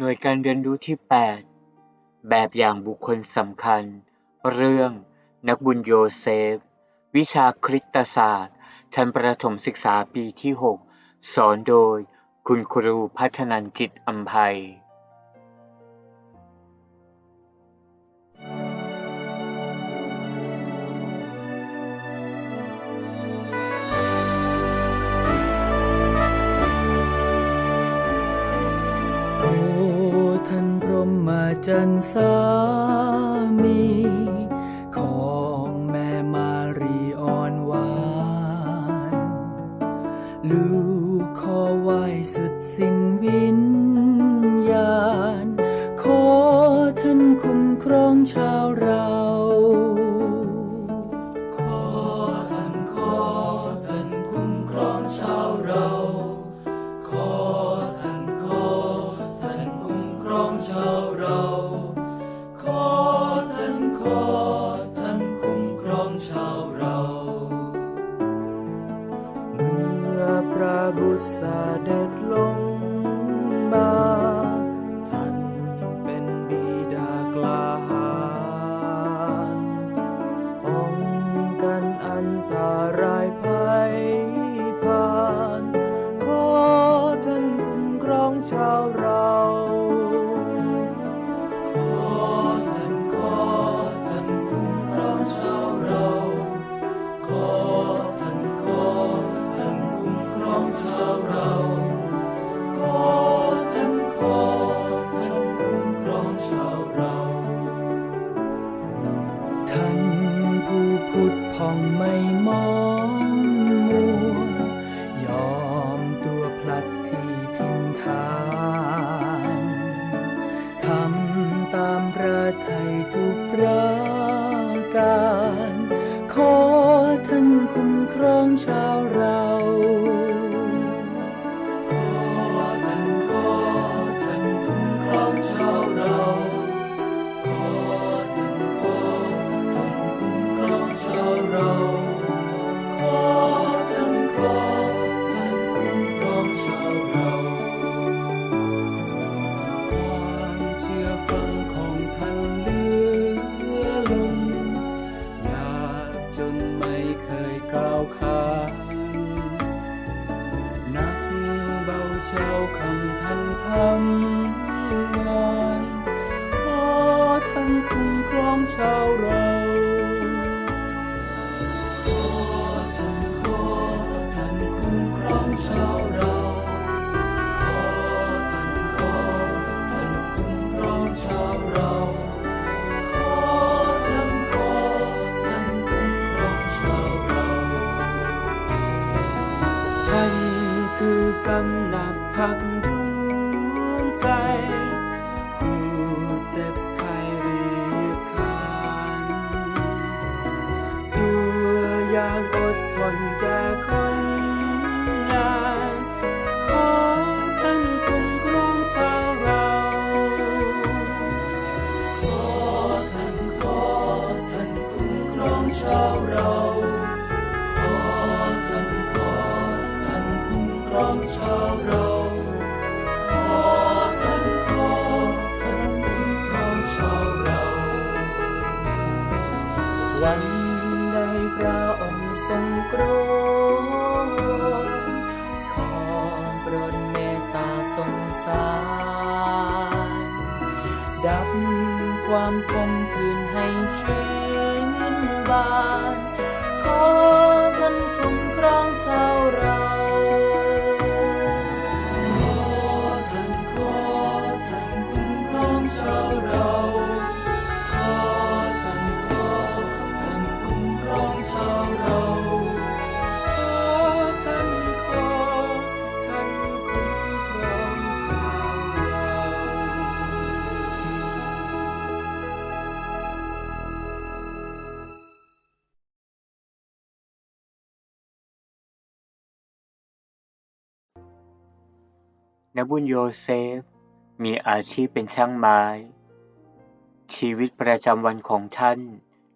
หน่วยการเรียนรู้ที่ 8 แบบอย่างบุคคลสำคัญ เรื่อง นักบุญโยเซฟ วิชาคริตศาสตร์ ชั้นประถมศึกษาปีที่ 6 สอนโดย คุณครูพัฒนันจิตอัมภัย จันสามี ของแม่มารีอ่อนหวานลูกขอไหวสุดสิ้นวิญญาณ ขอท่านคุ้มครองชาวรา ระการ ขอท่านคุ้มครองชาว การอดทนแก่ค นบุญโยเซฟ มีอาชีพเป็นช่างไม้ ชีวิตประจำวันของท่าน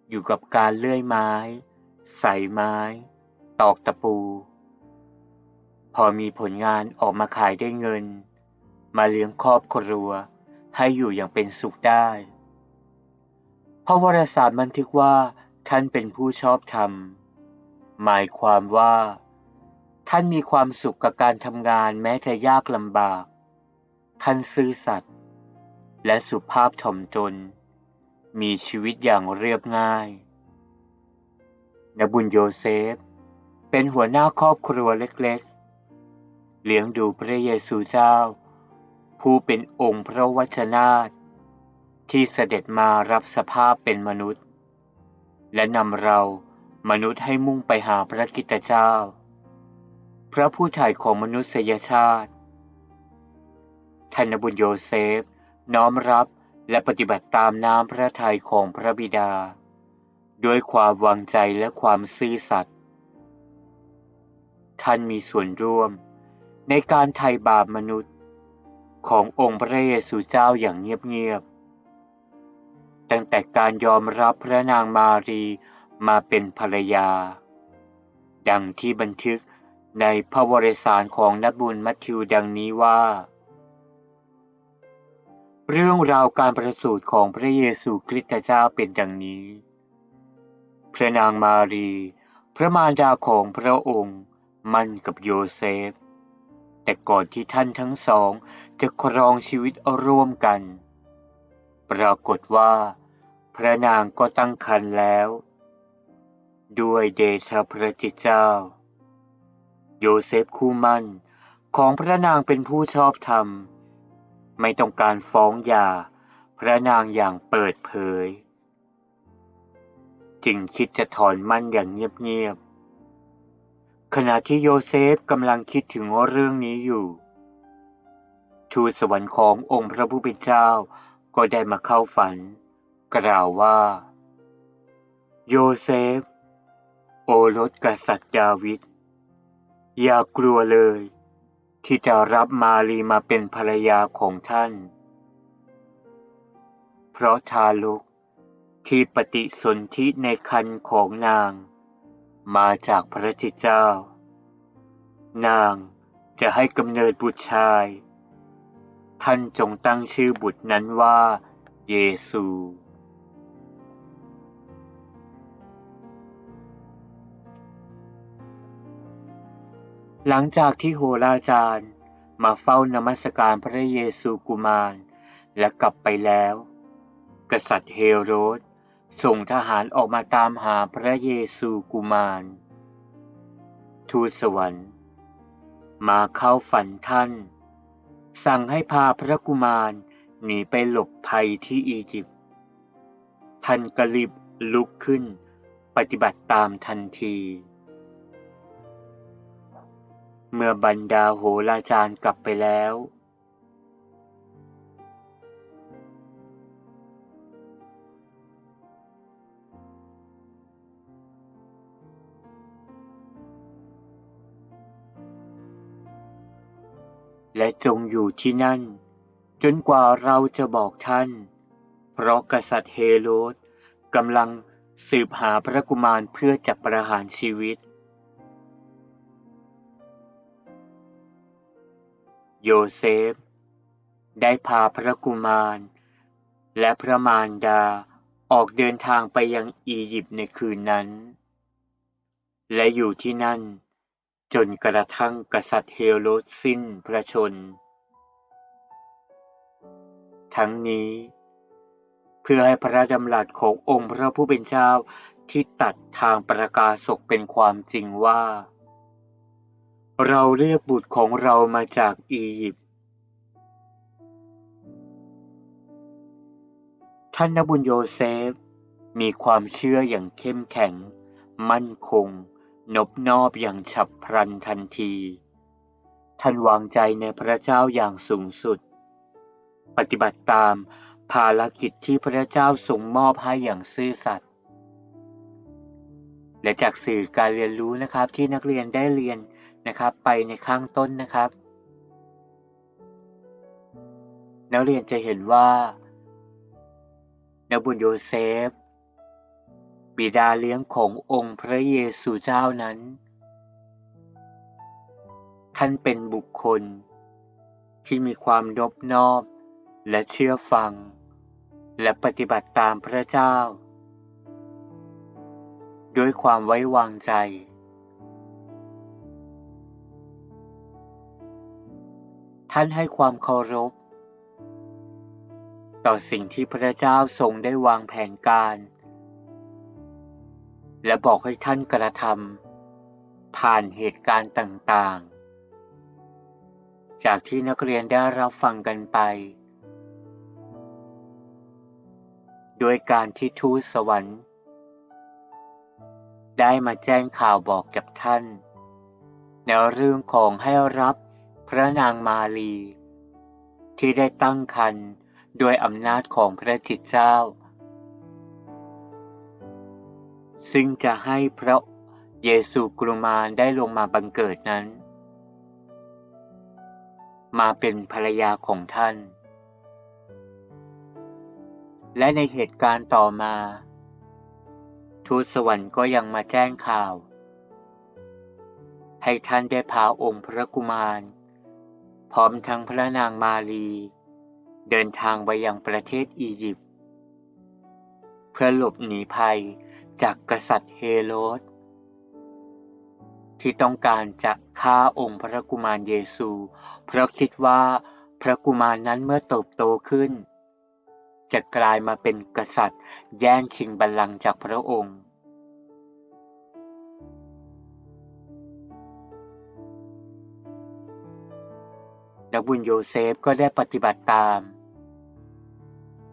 อยู่กับการเลื่อยไม้ ใส่ไม้ ตอกตะปู พอมีผลงานออกมาขายได้เงิน มาเลี้ยงครอบครัวให้อยู่อย่างเป็นสุขได้ พระวรสารบันทึกว่าท่านเป็นผู้ชอบธรรม หมายความว่า ท่านมีความสุขกับการทำงานแม้จะยากลำบาก ท่านซื่อสัตย์และสุภาพถ่อมตน มีชีวิตอย่างเรียบง่ายนบุญโยเซฟ เป็นหัวหน้าครอบครัวเล็กๆ เลี้ยงดูพระเยซูเจ้า ผู้เป็นองค์พระวจนาที่เสด็จมารับสภาพเป็นมนุษย์ และนำเรามนุษย์ให้มุ่งไปหาพระกิตเจ้า พระผู้ถ่ายของมนุษยชาติท่านบุญโยเซฟ น้อมรับและปฏิบัติตามน้ำพระทัยของพระบิดา ด้วยความวางใจและความซื่อสัตย์ท่านมีส่วนร่วมในการไถ่บาปมนุษย์ขององค์พระเยซูเจ้าอย่างเงียบๆ ตั้งแต่การยอมรับพระนางมารีมาเป็นภรรยา ดังที่บันทึก ในพระวรสารของนักบุญมัทธิวดังนี้ว่า เรื่องราวการประสูติของพระเยซูคริสต์เจ้าเป็นดังนี้ พระนางมารี พระมารดาของพระองค์มั่นกับโยเซฟ แต่ก่อนที่ท่านทั้งสองจะครองชีวิตร่วมกัน ปรากฏว่า พระนางก็ตั้งครรภ์แล้ว ด้วยเดชะพระจิตเจ้า โยเซฟคู่มั่นของพระนางเป็นผู้ชอบธรรม ไม่ต้องการฟ้องหย่าพระนางอย่างเปิดเผย จึงคิดจะถอนมั่นอย่างเงียบๆขณะที่โยเซฟกำลังคิดถึงเรื่องนี้อยู่ทูตสวรรค์ขององค์พระผู้เป็นเจ้าก็ได้มาเข้าฝัน กล่าวว่า โยเซฟ โอรสกษัตริย์ดาวิด อย่ากลัวเลย ที่จะรับมารีมาเป็นภรรยาของท่าน เพราะทารกที่ปฏิสนธิในคันของนาง มาจากพระจิตเจ้า นางจะให้กำเนิดบุตรชาย ท่านจงตั้งชื่อบุตรนั้นว่า เยซู หลังจากที่โหราจารย์มาเฝ้านมัสการพระเยซูกุมาร และกลับไปแล้ว กษัตริย์เฮโรดส่งทหารออกมาตามหาพระเยซูกุมาร ทูตสวรรค์ มาเข้าฝันท่าน สั่งให้พาพระกุมารหนีไปหลบภัยที่อียิปต์ท่านก็รีบลุกขึ้น ปฏิบัติตามทันที เมื่อบรรดาโหราจารย์กลับไปแล้วและจงอยู่ที่นั่น จนกว่าเราจะบอกท่าน เพราะกษัตริย์เฮโรดกำลังสืบหาพระกุมารเพื่อจับประหารชีวิต โยเซฟ ได้พาพระกุมาร และพระมารดาออกเดินทางไปยังอียิปต์ในคืนนั้น และอยู่ที่นั่น จนกระทั่งกษัตริย์เฮโรดสิ้นพระชน ทั้งนี้ เพื่อให้พระดำรัสขององค์พระผู้เป็นเจ้าที่ตัดทางประกาศกเป็นความจริงว่า เราเรียกบุตรของเรามาจากอียิปต์ ท่านนบุญโยเซฟ มีความเชื่ออย่างเข้มแข็ง มั่นคง นบนอบอย่างฉับพลันทันที ท่านวางใจในพระเจ้าอย่างสูงสุด ปฏิบัติตามภารกิจที่พระเจ้าทรงมอบให้อย่างซื่อสัตย์ และจากสื่อการเรียนรู้นะครับที่นักเรียนได้เรียน นะครับ ไปในข้างต้นนะครับ นักเรียนจะเห็นว่านบุญโยเซฟ บิดาเลี้ยงขององค์พระเยซูเจ้านั้น ท่านเป็นบุคคล ที่มีความนบนอบและเชื่อฟัง และปฏิบัติตามพระเจ้า ด้วยความไว้วางใจ ท่านให้ความเคารพ ต่อสิ่งที่พระเจ้าทรงได้วางแผนการ และบอกให้ท่านกระทำผ่านเหตุการณ์ต่างๆ จากที่นักเรียนได้รับฟังกันไป โดยการที่ทูตสวรรค์ได้มาแจ้งข่าวบอกกับท่านในเรื่องของให้รับ ระนางมาลี ที่ได้ตั้งครรภ์โดยอำนาจของพระจิตเจ้า ซึ่งจะให้พระเยซูกรุมารได้ลงมาบังเกิดนั้น มาเป็นภรรยาของท่าน และในเหตุการณ์ต่อมา ทูตสวรรค์ก็ยังมาแจ้งข่าว ให้ท่านได้พาองค์พระกุมาร พร้อมทั้งพระนางมาลีเดินทางไปยังประเทศอียิปต์เพื่อหลบหนีภัยจากกษัตริย์เฮโรดที่ต้องการจะฆ่าองค์พระกุมารเยซู เพราะคิดว่าพระกุมารนั้นเมื่อเติบโตขึ้น จะกลายมาเป็นกษัตริย์แย่งชิงบัลลังก์จากพระองค์ นักบุญโยเซฟก็ได้ปฏิบัติตาม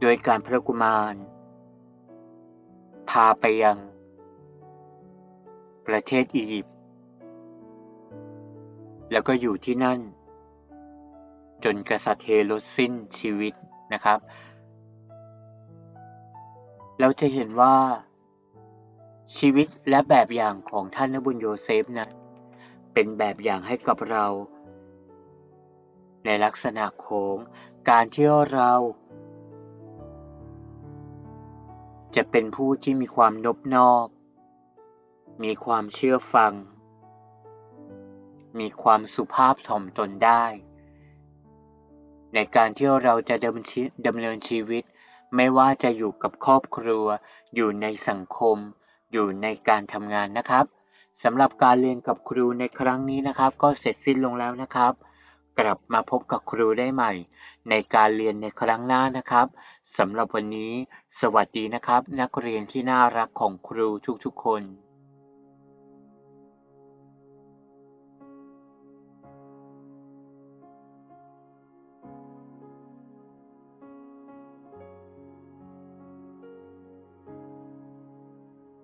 โดยการพระกุมาร พาไปยัง ประเทศอียิปต์แล้วก็อยู่ที่นั่น จนกษัตริย์เฮโรดสิ้นชีวิตนะครับ เราจะเห็นว่า ชีวิตและแบบอย่างของท่านนบุญโยเซฟนั้นเป็นแบบอย่างให้กับเรา ในลักษณะของการที่เรา จะเป็นผู้ที่มีความนบนอบ มีความเชื่อฟัง มีความสุภาพถ่อมตนได้ ในการที่เราจะดำดำเนินชีวิต ไม่ว่าจะอยู่กับครอบครัว อยู่ในสังคม อยู่ในการทำงานนะครับสำหรับการเรียนกับครูในครั้งนี้นะครับ ก็เสร็จสิ้นลงแล้วนะครับ กลับมาพบกับครูได้ใหม่ ในการเรียนในครั้งหน้านะครับสำหรับวันนี้ สวัสดีนะครับ นักเรียนที่น่ารักของครูทุกๆคน